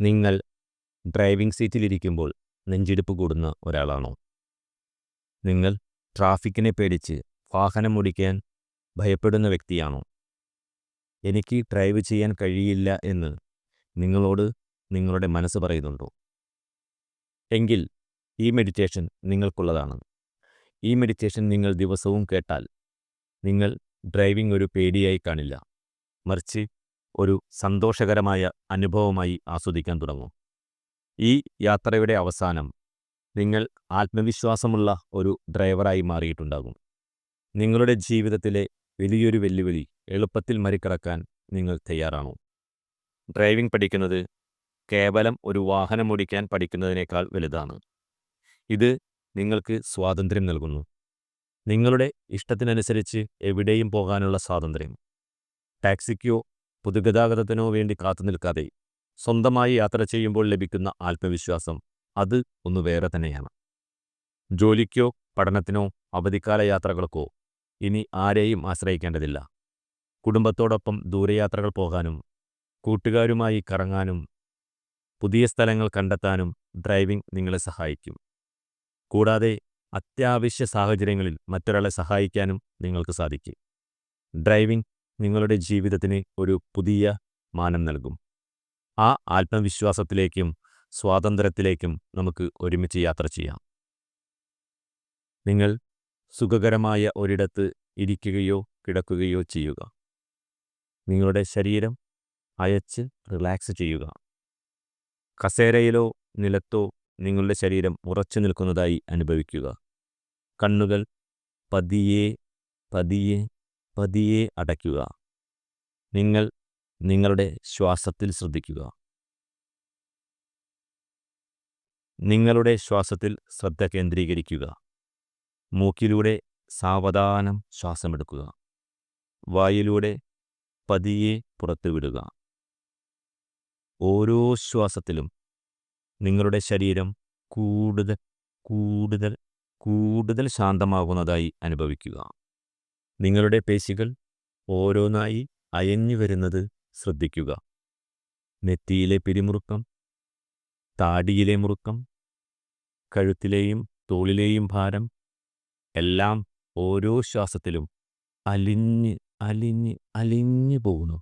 നിങ്ങൾ ഡ്രൈവിംഗ് സീറ്റിലിരിക്കുമ്പോൾ നെഞ്ചിടിപ്പ് കൂടുന്ന ഒരാളാണോ? നിങ്ങൾ ട്രാഫിക്കിനെ പേടിച്ച് വാഹനം ഓടിക്കാൻ ഭയപ്പെടുന്ന വ്യക്തിയാണോ? എനിക്ക് ഡ്രൈവ് ചെയ്യാൻ കഴിയില്ല എന്ന് നിങ്ങളോട് നിങ്ങളുടെ മനസ്സ് പറയുന്നുണ്ടോ? എങ്കിൽ ഈ മെഡിറ്റേഷൻ നിങ്ങൾക്കുള്ളതാണ്. ഈ മെഡിറ്റേഷൻ നിങ്ങൾ ദിവസവും കേട്ടാൽ നിങ്ങൾ ഡ്രൈവിംഗ് ഒരു പേടിയായി കാണില്ല. മറിച്ച് ഒരു സന്തോഷകരമായ അനുഭവമായി ആസ്വദിക്കാൻ തുടങ്ങും. ഈ യാത്രയുടെ അവസാനം നിങ്ങൾ ആത്മവിശ്വാസമുള്ള ഒരു ഡ്രൈവറായി മാറിയിട്ടുണ്ടാകും. നിങ്ങളുടെ ജീവിതത്തിലെ വലിയൊരു വെല്ലുവിളി എളുപ്പത്തിൽ മറികടക്കാൻ നിങ്ങൾ തയ്യാറാണോ? ഡ്രൈവിംഗ് പഠിക്കുന്നത് കേവലം ഒരു വാഹനം ഓടിക്കാൻ പഠിക്കുന്നതിനേക്കാൾ വലുതാണ്. ഇത് നിങ്ങൾക്ക് സ്വാതന്ത്ര്യം നൽകുന്നു. നിങ്ങളുടെ ഇഷ്ടത്തിനനുസരിച്ച് എവിടെയും പോകാനുള്ള സ്വാതന്ത്ര്യം. ടാക്സിക്കോ പൊതുഗതാഗതത്തിനോ വേണ്ടി കാത്തു നിൽക്കാതെ സ്വന്തമായി യാത്ര ചെയ്യുമ്പോൾ ലഭിക്കുന്ന ആത്മവിശ്വാസം അത് ഒന്ന് വേറെ തന്നെയാണ്. ജോലിക്കോ പഠനത്തിനോ അവധിക്കാല യാത്രകൾക്കോ ഇനി ആരെയും ആശ്രയിക്കേണ്ടതില്ല. കുടുംബത്തോടൊപ്പം ദൂരയാത്രകൾ പോകാനും കൂട്ടുകാരുമായി കറങ്ങാനും പുതിയ സ്ഥലങ്ങൾ കണ്ടെത്താനും ഡ്രൈവിംഗ് നിങ്ങളെ സഹായിക്കും. കൂടാതെ അത്യാവശ്യ സാഹചര്യങ്ങളിൽ മറ്റൊരാളെ സഹായിക്കാനും നിങ്ങൾക്ക് സാധിക്കും. ഡ്രൈവിംഗ് നിങ്ങളുടെ ജീവിതത്തിന് ഒരു പുതിയ മാനം നൽകും. ആ ആത്മവിശ്വാസത്തിലേക്കും സ്വാതന്ത്ര്യത്തിലേക്കും നമുക്ക് ഒരുമിച്ച് യാത്ര ചെയ്യാം. നിങ്ങൾ സുഖകരമായ ഒരിടത്ത് ഇരിക്കുകയോ കിടക്കുകയോ ചെയ്യുക. നിങ്ങളുടെ ശരീരം അയച്ച് റിലാക്സ് ചെയ്യുക. കസേരയിലോ നിലത്തോ നിങ്ങളുടെ ശരീരം ഉറച്ചു നിൽക്കുന്നതായി അനുഭവിക്കുക. കണ്ണുകൾ പതിയെ പതിയെ പതിയെ അടയ്ക്കുക. നിങ്ങൾ നിങ്ങളുടെ ശ്വാസത്തിൽ ശ്രദ്ധിക്കുക. നിങ്ങളുടെ ശ്വാസത്തിൽ ശ്രദ്ധ കേന്ദ്രീകരിക്കുക. മൂക്കിലൂടെ സാവധാനം ശ്വാസമെടുക്കുക. വായിലൂടെ പതിയെ പുറത്തുവിടുക. ഓരോ ശ്വാസത്തിലും നിങ്ങളുടെ ശരീരം കൂടുതൽ കൂടുതൽ കൂടുതൽ ശാന്തമാകുന്നതായി അനുഭവിക്കുക. നിങ്ങളുടെ പേശികൾ ഓരോന്നായി അയഞ്ഞു വരുന്നത് ശ്രദ്ധിക്കുക. നെറ്റിയിലെ പിരിമുറുക്കം താടിയിലെ മുറുക്കം കഴുത്തിലെയും തോളിലെയും ഭാരം എല്ലാം ഓരോ ശ്വാസത്തിലും അലിഞ്ഞ് അലിഞ്ഞ് അലിഞ്ഞു പോകുന്നു.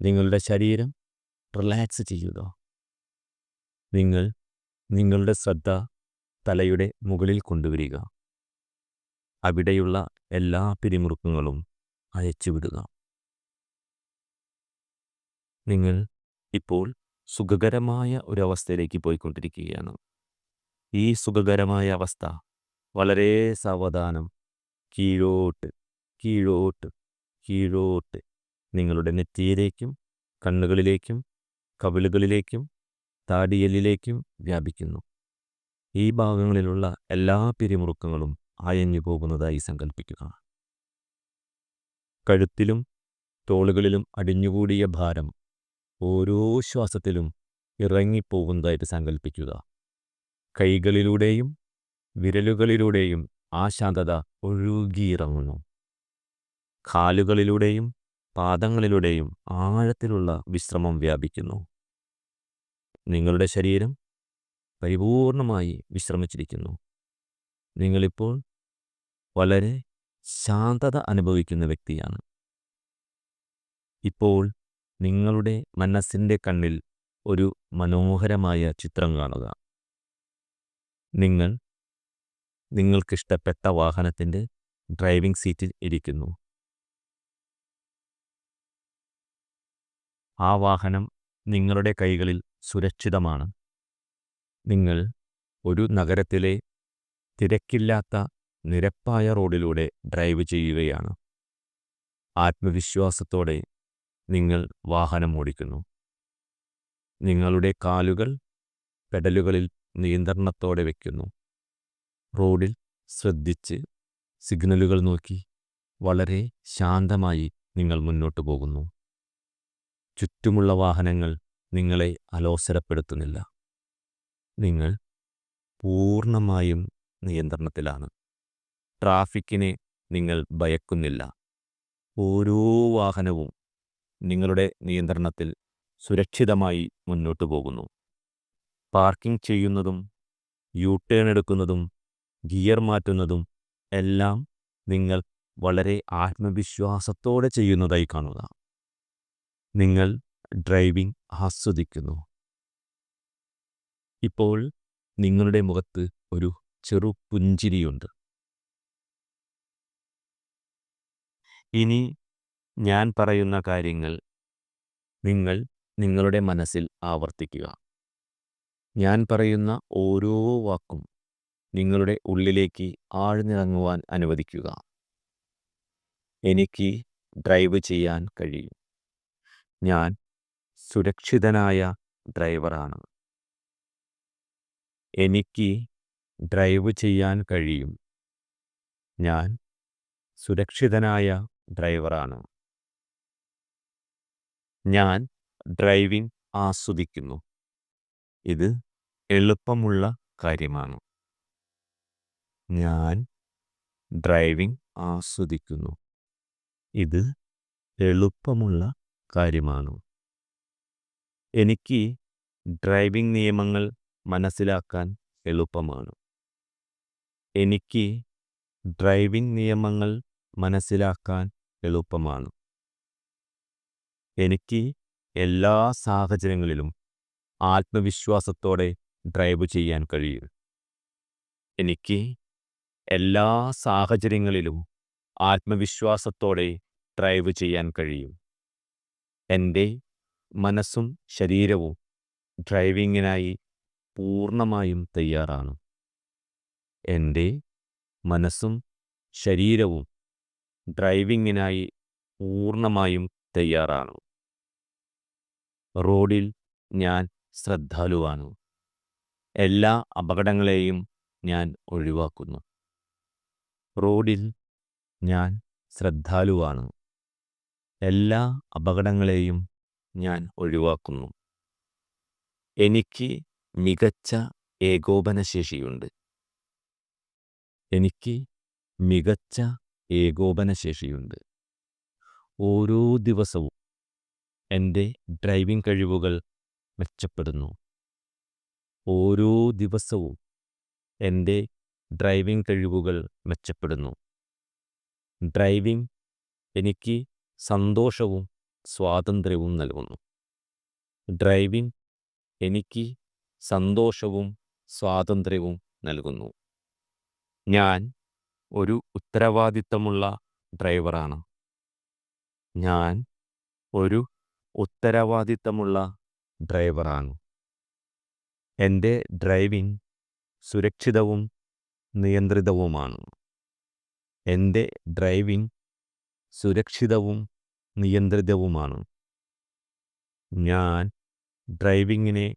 നിങ്ങളുടെ ശരീരം റിലാക്സ് ചെയ്യുക നിങ്ങൾ നിങ്ങളുടെ ശ്രദ്ധ തലയുടെ മുകളിൽ കൊണ്ടുവരിക. അവിടെയുള്ള എല്ലാ പിരിമുറുക്കങ്ങളും അയച്ചുവിടുക നിങ്ങൾ ഇപ്പോൾ സുഖകരമായ ഒരവസ്ഥയിലേക്ക് പോയിക്കൊണ്ടിരിക്കുകയാണ്. ഈ സുഖകരമായ അവസ്ഥ വളരെ സാവധാനം കീഴോട്ട് കീഴോട്ട് കീഴോട്ട് നിങ്ങളുടെ നെറ്റിയിലേക്കും കണ്ണുകളിലേക്കും കവിളുകളിലേക്കും താടിയലിലേക്കും വ്യാപിക്കുന്നു. ഈ ഭാഗങ്ങളിലുള്ള എല്ലാ പിരിമുറുക്കങ്ങളും അയഞ്ഞു പോകുന്നതായി സങ്കല്പിക്കുക കഴുത്തിലും തോളുകളിലും അടിഞ്ഞുകൂടിയ ഭാരം ഓരോ ശ്വാസത്തിലും ഇറങ്ങിപ്പോകുന്നതായിട്ട് സങ്കല്പിക്കുക കൈകളിലൂടെയും വിരലുകളിലൂടെയും ആ ശാന്തത ഒഴുകിയിറങ്ങുന്നു കാലുകളിലൂടെയും പാദങ്ങളിലൂടെയും ആഴത്തിലുള്ള വിശ്രമം വ്യാപിക്കുന്നു. നിങ്ങളുടെ ശരീരം പരിപൂർണമായി വിശ്രമിച്ചിരിക്കുന്നു. നിങ്ങളിപ്പോൾ വളരെ ശാന്തത അനുഭവിക്കുന്ന വ്യക്തിയാണ്. ഇപ്പോൾ നിങ്ങളുടെ മനസ്സിന്റെ കണ്ണിൽ ഒരു മനോഹരമായ ചിത്രം കാണുക. നിങ്ങൾ നിങ്ങൾക്കിഷ്ടപ്പെട്ട വാഹനത്തിന്റെ ഡ്രൈവിംഗ് സീറ്റിൽ ഇരിക്കുന്നു. ആ വാഹനം നിങ്ങളുടെ കൈകളിൽ സുരക്ഷിതമാണ്. നിങ്ങൾ ഒരു നഗരത്തിലെ തിരക്കില്ലാത്ത നിരപ്പായ റോഡിലൂടെ ഡ്രൈവ് ചെയ്യുകയാണ്. ആത്മവിശ്വാസത്തോടെ നിങ്ങൾ വാഹനം ഓടിക്കുന്നു. നിങ്ങളുടെ കാലുകൾ പെഡലുകളിൽ നിയന്ത്രണത്തോടെ വയ്ക്കുന്നു റോഡിൽ ശ്രദ്ധിച്ച് സിഗ്നലുകൾ നോക്കി വളരെ ശാന്തമായി നിങ്ങൾ മുന്നോട്ടു പോകുന്നു. ചുറ്റുമുള്ള വാഹനങ്ങൾ നിങ്ങളെ അലോസരപ്പെടുത്തുന്നില്ല. നിങ്ങൾ പൂർണമായും നിയന്ത്രണത്തിലാണ്. ട്രാഫിക്കിനെ നിങ്ങൾ ഭയക്കുന്നില്ല. ഓരോ വാഹനവും നിങ്ങളുടെ നിയന്ത്രണത്തിൽ സുരക്ഷിതമായി മുന്നോട്ട് പോകുന്നു. പാർക്കിംഗ് ചെയ്യുന്നതും യു ടേൺ എടുക്കുന്നതും ഗിയർ മാറ്റുന്നതും എല്ലാം നിങ്ങൾ വളരെ ആത്മവിശ്വാസത്തോടെ ചെയ്യുന്നതായി കാണുക. നിങ്ങൾ ഡ്രൈവിംഗ് ആസ്വദിക്കുന്നു. ഇപ്പോൾ നിങ്ങളുടെ മുഖത്ത് ഒരു ചെറു പുഞ്ചിരിയുണ്ട്. ഇനി ഞാൻ പറയുന്ന കാര്യങ്ങൾ നിങ്ങൾ നിങ്ങളുടെ മനസ്സിൽ ആവർത്തിക്കുക. ഞാൻ പറയുന്ന ഓരോ വാക്കും നിങ്ങളുടെ ഉള്ളിലേക്ക് ആഴ്ന്നിറങ്ങുവാൻ അനുവദിക്കുക. എനിക്ക് ഡ്രൈവ് ചെയ്യാൻ കഴിയും. ഞാൻ സുരക്ഷിതനായ ഡ്രൈവറാണ്. എനിക്ക് ഡ്രൈവ് ചെയ്യാൻ കഴിയും. ഞാൻ സുരക്ഷിതനായ ഡ്രൈവറാണ്. ഞാൻ ഡ്രൈവിംഗ് ആസ്വദിക്കുന്നു. ഇത് എളുപ്പമുള്ള കാര്യമാണ്. ഞാൻ ഡ്രൈവിംഗ് ആസ്വദിക്കുന്നു. ഇത് എളുപ്പമുള്ള കാര്യമാണ്. എനിക്ക് ഡ്രൈവിംഗ് നിയമങ്ങൾ മനസ്സിലാക്കാൻ എളുപ്പമാണ്. എനിക്ക് ഡ്രൈവിംഗ് നിയമങ്ങൾ മനസ്സിലാക്കാൻ എളുപ്പമാണ്. എനിക്ക് എല്ലാ സാഹചര്യങ്ങളിലും ആത്മവിശ്വാസത്തോടെ ഡ്രൈവ് ചെയ്യാൻ കഴിയും. എനിക്ക് എല്ലാ സാഹചര്യങ്ങളിലും ആത്മവിശ്വാസത്തോടെ ഡ്രൈവ് ചെയ്യാൻ കഴിയും. എന്റെ മനസ്സും ശരീരവും ഡ്രൈവിങ്ങിനായി പൂർണമായും തയ്യാറാണ്. എന്റെ മനസ്സും ശരീരവും ഡ്രൈവിങ്ങിനായി പൂർണമായും തയ്യാറാണ്. റോഡിൽ ഞാൻ ശ്രദ്ധാലുവാണ്. എല്ലാ അപകടങ്ങളെയും ഞാൻ ഒഴിവാക്കുന്നു. റോഡിൽ ഞാൻ ശ്രദ്ധാലുവാണ്. എല്ലാ അപകടങ്ങളെയും ഞാൻ ഒഴിവാക്കുന്നു. എനിക്ക് മികച്ച ഏകോപനശേഷിയുണ്ട്. എനിക്ക് മികച്ച ഏകോപനശേഷിയുണ്ട്. ഓരോ ദിവസവും എന്റെ ഡ്രൈവിംഗ് കഴിവുകൾ മെച്ചപ്പെടുന്നു. ഓരോ ദിവസവും എന്റെ ഡ്രൈവിംഗ് കഴിവുകൾ മെച്ചപ്പെടുന്നു. ഡ്രൈവിംഗ് എനിക്ക് സന്തോഷവും സ്വാതന്ത്ര്യവും നൽകുന്നു. ഡ്രൈവിംഗ് എനിക്ക് സന്തോഷവും സ്വാതന്ത്ര്യവും നൽകുന്നു. ഞാൻ ഒരു ഉത്തരവാദിത്തമുള്ള ഡ്രൈവറാണ്. ഞാൻ ഒരു ഉത്തരവാദിത്തമുള്ള ഡ്രൈവറാണ്. എന്റെ ഡ്രൈവിംഗ് സുരക്ഷിതവും നിയന്ത്രിതവുമാണ്. എന്റെ ഡ്രൈവിംഗ് സുരക്ഷിതവും നിയന്ത്രിതവുമാണ്. ഞാൻ ഡ്രൈവിങ്ങിനെ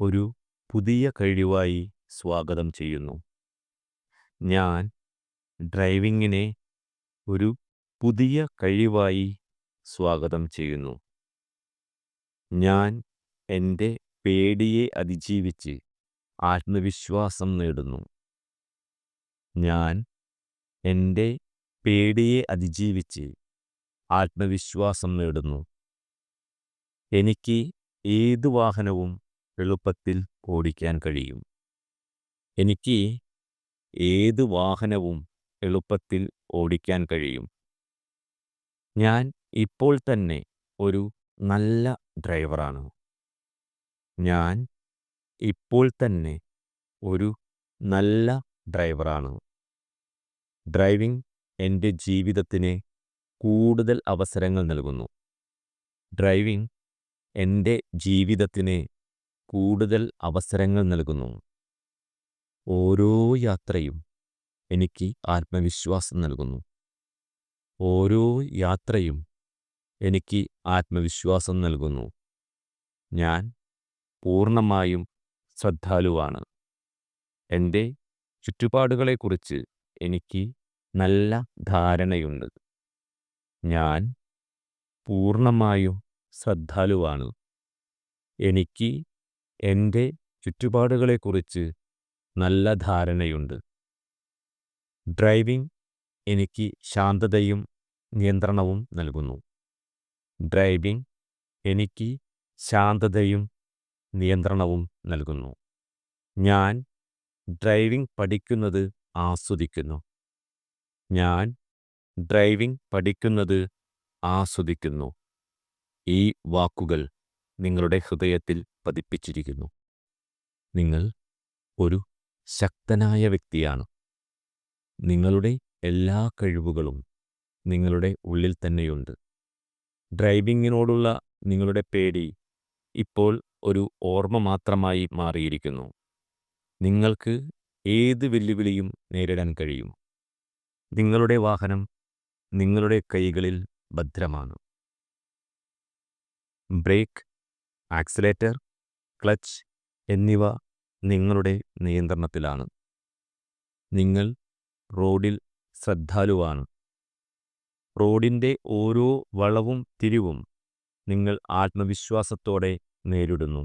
ഒരു പുതിയ കഴിവായി സ്വാഗതം ചെയ്യുന്നു. ഞാൻ ഡ്രൈവിങ്ങിനെ ഒരു പുതിയ കഴിവായി സ്വാഗതം ചെയ്യുന്നു. ഞാൻ എന്റെ പേടിയെ അതിജീവിച്ച് ആത്മവിശ്വാസം നേടുന്നു. ഞാൻ എന്റെ പേടിയെ അതിജീവിച്ച് ആത്മവിശ്വാസം നേടുന്നു. എനിക്ക് ഏത് വാഹനവും എളുപ്പത്തിൽ ഓടിക്കാൻ കഴിയും. എനിക്ക് ഏത് വാഹനവും എളുപ്പത്തിൽ ഓടിക്കാൻ കഴിയും. ഞാൻ ഇപ്പോൾ തന്നെ ഒരു നല്ല ഡ്രൈവറാണ്. ഞാൻ ഇപ്പോൾ തന്നെ ഒരു നല്ല ഡ്രൈവറാണ്. ഡ്രൈവിംഗ് എന്റെ ജീവിതത്തിന് കൂടുതൽ അവസരങ്ങൾ നൽകുന്നു. ഡ്രൈവിംഗ് എന്റെ ജീവിതത്തിന് കൂടുതൽ അവസരങ്ങൾ നൽകുന്നു. ഓരോ യാത്രയും എനിക്ക് ആത്മവിശ്വാസം നൽകുന്നു. ഓരോ യാത്രയും എനിക്ക് ആത്മവിശ്വാസം നൽകുന്നു. ഞാൻ പൂർണമായും ശ്രദ്ധാലുവാണ്. എന്റെ ചുറ്റുപാടുകളെക്കുറിച്ച് എനിക്ക് നല്ല ധാരണയുണ്ട്. ഞാൻ പൂർണമായും ശ്രദ്ധാലുവാണ്. എനിക്ക് എന്റെ ചുറ്റുപാടുകളെക്കുറിച്ച് നല്ല ധാരണയുണ്ട്. ഡ്രൈവിംഗ് എനിക്ക് ശാന്തതയും നിയന്ത്രണവും നൽകുന്നു. ഡ്രൈവിംഗ് എനിക്ക് ശാന്തതയും നിയന്ത്രണവും നൽകുന്നു. ഞാൻ ഡ്രൈവിംഗ് പഠിക്കുന്നത് ആസ്വദിക്കുന്നു. ഞാൻ ഡ്രൈവിംഗ് പഠിക്കുന്നത് ആസ്വദിക്കുന്നു. ഈ വാക്കുകൾ നിങ്ങളുടെ ഹൃദയത്തിൽ പതിപ്പിച്ചിരിക്കുന്നു. നിങ്ങൾ ഒരു ശക്തനായ വ്യക്തിയാണ്. നിങ്ങളുടെ എല്ലാ കഴിവുകളും നിങ്ങളുടെ ഉള്ളിൽ തന്നെയുണ്ട്. ഡ്രൈവിംഗിനോടുള്ള നിങ്ങളുടെ പേടി ഇപ്പോൾ ഒരു ഓർമ്മ മാത്രമായി മാറിയിരിക്കുന്നു. നിങ്ങൾക്ക് ഏത് വെല്ലുവിളിയും നേരിടാൻ കഴിയും. നിങ്ങളുടെ വാഹനം നിങ്ങളുടെ കൈകളിൽ ഭദ്രമാണ്. ബ്രേക്ക് ആക്സിലേറ്റർ ക്ലച്ച് എന്നിവ നിങ്ങളുടെ നിയന്ത്രണത്തിലാണ്. നിങ്ങൾ റോഡിൽ ശ്രദ്ധാലുവാണ്. റോഡിന്റെ ഓരോ വളവും തിരിവും നിങ്ങൾ ആത്മവിശ്വാസത്തോടെ നേരിടുന്നു.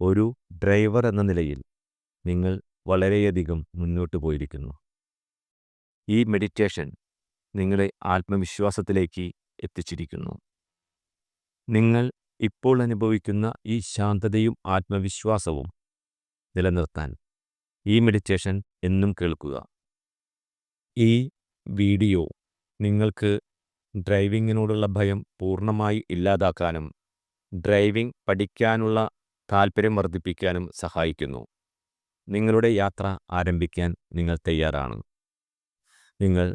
ഒരു ഡ്രൈവർ എന്ന നിലയിൽ നിങ്ങൾ വളരെയധികം മുന്നോട്ട് പോയിരിക്കുന്നു. ഈ മെഡിറ്റേഷൻ നിങ്ങളെ ആത്മവിശ്വാസത്തിലേക്ക് എത്തിച്ചിരിക്കുന്നു. നിങ്ങൾ ഇപ്പോൾ അനുഭവിക്കുന്ന ഈ ശാന്തതയും ആത്മവിശ്വാസവും നിലനിർത്താൻ ഈ മെഡിറ്റേഷൻ എന്നും കേൾക്കുക. ഈ വീഡിയോ നിങ്ങൾക്ക് ഡ്രൈവിങ്ങിനോടുള്ള ഭയം പൂർണമായി ഇല്ലാതാക്കാനും ഡ്രൈവിംഗ് പഠിക്കാനുള്ള താൽപ്പര്യം വർദ്ധിപ്പിക്കാനും സഹായിക്കുന്നു. നിങ്ങളുടെ യാത്ര ആരംഭിക്കാൻ നിങ്ങൾ തയ്യാറാണ്. നിങ്ങൾ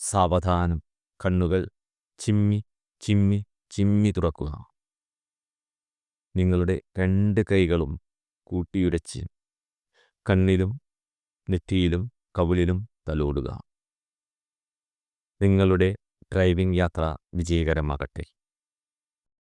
സാവധാനം കണ്ണുകൾ ചിമ്മി ചിമ്മി ചിമ്മി തുറക്കുക. നിങ്ങളുടെ രണ്ട് കൈകളും കൂട്ടിയുരച്ച് കണ്ണിലും നെറ്റിയിലും കവിളിലും തലോടുക. നിങ്ങളുടെ ഡ്രൈവിംഗ് യാത്ര വിജയകരമാകട്ടെ.